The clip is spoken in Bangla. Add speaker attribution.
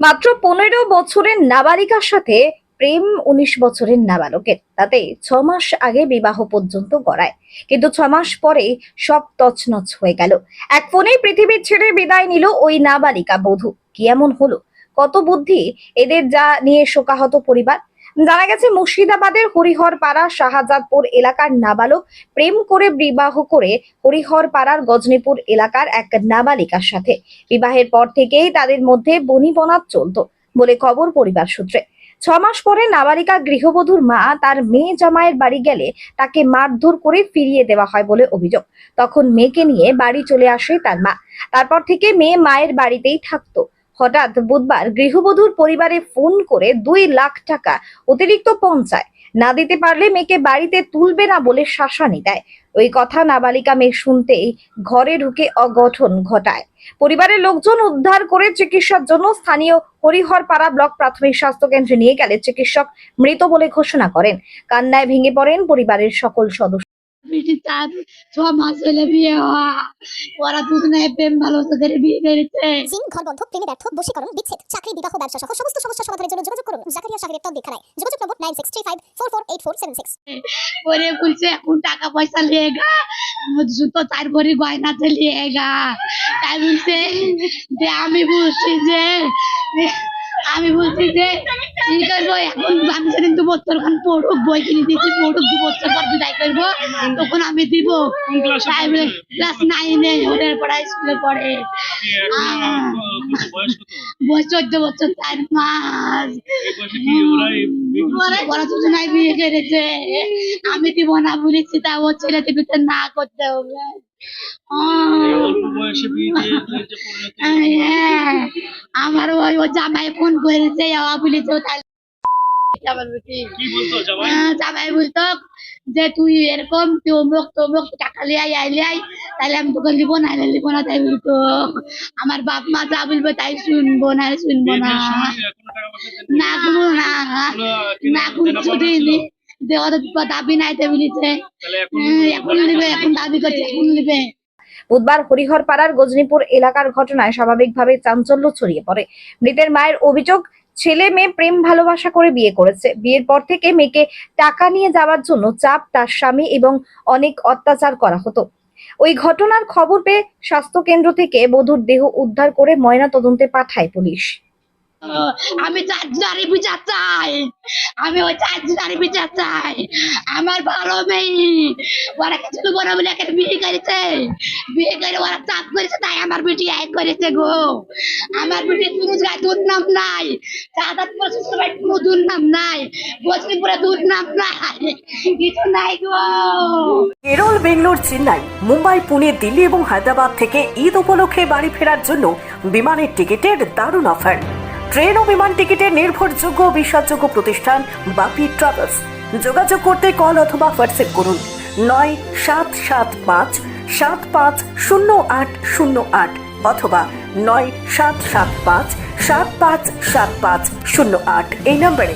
Speaker 1: মাত্র পনেরো বছরের নাবালিকার সাথে প্রেম উনিশ বছরের নাবালকের। তাতে ছ মাস আগে বিবাহ পর্যন্ত গড়ায়। কিন্তু ছ মাস পরে সব তছনছ হয়ে গেল। এক ফোনে পৃথিবীর ছেড়ে বিদায় নিল ওই নাবালিকা বধূ। কি এমন হলো? কত বুদ্ধি? এদের যা নিয়ে শোকাহত পরিবার জানা গেছে, মুর্শিদাবাদের হরিহরপাড়া শাহজাদপুর এলাকার নাবালক প্রেম করে বিবাহ করে হরিহরপাড়ার গজনীপুর এলাকার এক নাবালিকার সাথে। বিবাহের পর থেকেই তাদের মধ্যে বনিবনাত চলতো বলে খবর পরিবার সূত্রে। ছ মাস পরে নাবালিকা গৃহবধূর মা তার মেয়ে জামাইয়ের বাড়ি গেলে তাকে মারধর করে ফিরিয়ে দেওয়া হয় বলে অভিযোগ। তখন মেয়েকে নিয়ে বাড়ি চলে আসে তার মা। তারপর থেকে মেয়ে মায়ের বাড়িতেই থাকতো। হঠাৎ বুধবার গৃহবধূর পরিবারে ফোন করে দুই লাখ টাকা অতিরিক্ত পৌঁছায় না দিতে পারলে মেয়েকে বাড়িতে তুলবে না বলে শাসানি দেয়। ওই কথা নাবালিকা মেয়ে শুনতেই ঘরে ঢুকে অগঠন ঘটায়। পরিবারের লোকজন উদ্ধার করে চিকিৎসার জন্য স্থানীয় হরিহরপাড়া ব্লক প্রাথমিক স্বাস্থ্য কেন্দ্রে নিয়ে গেলে চিকিৎসক মৃত বলে ঘোষণা করেন। কান্নায় ভেঙে পড়েন পরিবারের সকল সদস্য।
Speaker 2: বেটি তার ছ মাস হলে বিয়ে হওয়া ওরা দুজনে প্রেম ভালোবাসাদের বিয়ে করেছে।
Speaker 3: জিন ঘর বন্ধ প্রেমে ব্যর্থ বশীকরণ বিচ্ছেদ চাকরি বিবাহ ব্যবসা সহ সমস্ত সমস্যা সমাধানের জন্য যোগাযোগ করুন। জাকারিয়া শাহরের তক দেখানায় যোগাযোগ নম্বর nine six three five four four eight four seven six.
Speaker 2: পরে বলছে এখন টাকা পয়সা লিয়েগা জুতো চার ভরি গয়নাতে লিয়েগা তাই বলছে যে আমি বলছি যে আমি বলছি যে কি করব এখন আমি সেদিন দু বছর খান পড়ুক বই কিনে দিয়েছি পড়ুক দু বছর পর বিদায় করব। তখন আমি দিব ক্লাস নাইনে ওদের পড়া স্কুলে পড়ে। বয়স চোদ্দ বছর চার মাস। ওরা ওরা বিয়ে করেছে? আমি দিব না বলেছি তা ও ছেলে দিবিতে না করতে হবে। হ্যাঁ, আমার ওই ও জামাই ফোন করেছে বলেছে
Speaker 4: জামাই?
Speaker 2: বলতো যে তুই এরকম তুই অমুক তমুক টাকা লিয়ে আই আইলে তাহলে আমি তোকে লিবো না লিব না তাই বলতো। আমার বাপ মা যা বলবে তাই শুনব না শুনব না? না কোনো না না কোনো ছুটি দেওয়া দাবি নাই তাই বলেছে।
Speaker 4: এখন
Speaker 2: হ্যাঁ, এখন নিবে এখন দাবি করছে এখন নিবে
Speaker 1: বুধবার হরিহরপাড়ার গজনীপুর এলাকার ঘটনায় স্বাভাবিকভাবে চাঞ্চল্য ছড়িয়ে পড়ে। মৃতের মায়ের অভিযোগ ছেলে মেয়ে প্রেম ভালোবাসা করে বিয়ে করেছে। বিয়ের পর থেকে মেয়েকে টাকা নিয়ে যাওয়ার জন্য চাপ তার স্বামী এবং অনেক অত্যাচার করা হতো। ওই ঘটনার খবর পেয়ে স্বাস্থ্য কেন্দ্র থেকে বধূর দেহ উদ্ধার করে ময়না তদন্তে পাঠায় পুলিশ।
Speaker 2: আমি চার্জারি বিচার চাই। আমি ওই চার্জারি বিচার চাই। আমার ভালো মেয়ে, ওরা কিছু বলে একটা বিয়ে করেছে। বিয়ে করে ওরা চাপ করেছে, তাই আমার বেটি এক করেছে গো। আমার বেটি দুধ নাম নাই। সাদাতপুর সুস্থভাবে কোনো দুধ নাম নাই। বসলিপুরে দুধ নাম নাই। কিছু নাই গো।
Speaker 5: কেরল, বেঙ্গলোর, চেন্নাই। মুম্বাই, পুনে, দিল্লি এবং হায়দ্রাবাদ থেকে ঈদ উপলক্ষে বাড়ি ফেরার জন্য বিমানের টিকিটের দারুণ অফার। ট্রেন ও বিমান টিকিটের নির্ভরযোগ্য ও বিশ্বাসযোগ্য প্রতিষ্ঠান বাপি ট্রাভেলস। যোগাযোগ করতে কল অথবা হোয়াটসঅ্যাপ করুন। নয় সাত সাত পাঁচ সাত পাঁচ শূন্য আট শূন্য আট। অথবা নয় সাত সাত পাঁচ সাত পাঁচ সাত পাঁচ শূন্য আট এই নম্বরে।